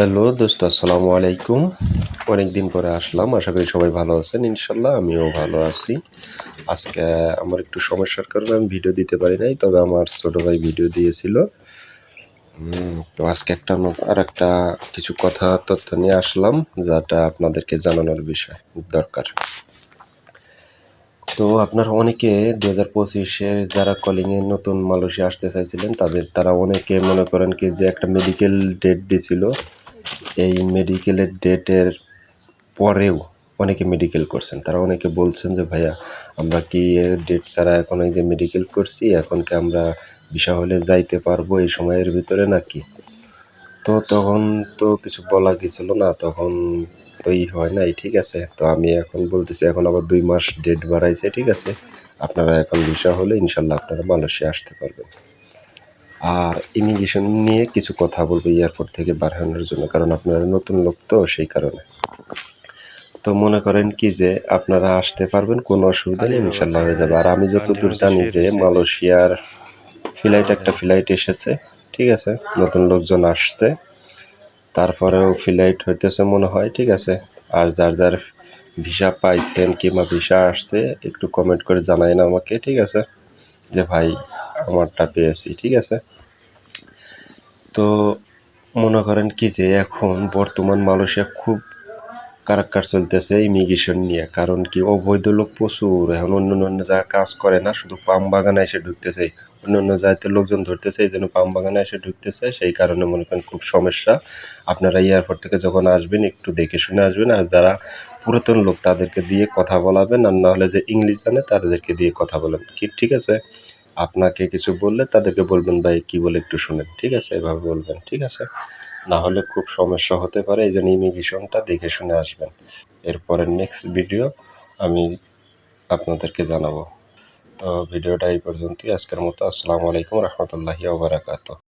Hello দোস্ত, আসসালামু আলাইকুম। অনেক দিন পরে আসলাম, আশা করি সবাই ভালো আছেন, ইনশাল্লাহ আমিও ভালো আছি। আজকে আমার একটু সমস্যার কারণে আমি ভিডিও দিতে পারি নাই, তবে আমার ছোটো ভাই ভিডিও দিয়েছিল। তো আজকে একটা আর একটা কিছু কথা, তথ্য নিয়ে আসলাম, যেটা আপনাদেরকে জানানোর বিষয়, দরকার। তো আপনারা অনেকে দু হাজার পঁচিশে যারা কলিংয়ে নতুন মালয়েশিয়া আসতে চাইছিলেন, তাদের, তারা অনেকে মনে করেন কি যে একটা মেডিকেল ডেট দিছিল এই মেডিকেলের ডেটের পরেও অনেকে মেডিকেল করছেন। তারা অনেকে বলছেন যে, ভাইয়া, আমরা কি ডেট ছাড়া এখন এই যে মেডিকেল করছি, এখন কি আমরা বিষয় হলে যাইতে পারব এই সময়ের ভিতরে নাকি? তো তখন তো কিছু বলা গেছিল না, তখন তো ই হয় নাই, ঠিক আছে। তো আমি এখন বলতেছি, এখন আবার দুই মাস ডেট বাড়াইছে, ঠিক আছে। আপনারা এখন বিষয় হলে ইনশাল্লাহ আপনারা মালয়েশিয়া আসতে পারবেন। আর ইমিগ্রেশন নিয়ে কিছু কথা বলব এয়ারপোর্ট থেকে বার বাড়ানোর জন্য, কারণ আপনারা নতুন লোক তো সেই কারণে। তো মনে করেন কি যে আপনারা আসতে পারবেন, কোনো অসুবিধা নেই ইনশাল্লাহ হয়ে যাবে। আর আমি যতদূর জানি যে মালয়েশিয়ার ফ্লাইট একটা ফ্লাইট এসেছে, ঠিক আছে? নতুন লোকজন আসছে, তারপরেও ফ্লাইট হইতেছে মনে হয়, ঠিক আছে? আর যার যার ভিসা পাইছেন কিংবা ভিসা আসছে, একটু কমেন্ট করে জানাই না আমাকে, ঠিক আছে? যে ভাই আমারটা পেয়েছি, ঠিক আছে? তো মনে করেন কি যে এখন বর্তমান মালয়েশিয়া খুব কারাক্কার চলতেছে ইমিগ্রেশন নিয়ে। কারণ কি, অবৈধ লোক প্রচুর, এখন অন্য অন্য জায়গায় কাজ করে না, শুধু পাম বাগানে এসে ঢুকতেছে। অন্য অন্য জায়গাতে লোকজন ধরতেছে, এই জন্য পাম বাগানে এসে ঢুকতেছে, সেই কারণে মনে করেন খুব সমস্যা। আপনারা এয়ারপোর্ট থেকে যখন আসবেন, একটু দেখে শুনে আসবেন, আর যারা পুরাতন লোক তাদেরকে দিয়ে কথা বলাবেন, আর না হলে যে ইংলিশ জানে, তাদেরকে দিয়ে কথা বলেন। কি, ঠিক আছে? আপনাকে কিছু বললে তাদেরকে বলবেন, ভাই, কি বলে একটু শুনেন। ঠিক আছে, এভাবে বলবেন, ঠিক আছে? না হলে খুব সমস্যা হতে পারে, এই জন্য ইমিগ্রেশনটা দেখে শুনে আসবেন। এরপরে নেক্সট ভিডিও আমি আপনাদেরকে জানাব। তো ভিডিওটা এই পর্যন্তই। আজকের মতো আসসালামু আলাইকুম রহমতুল্লাহি ওবরাকাতু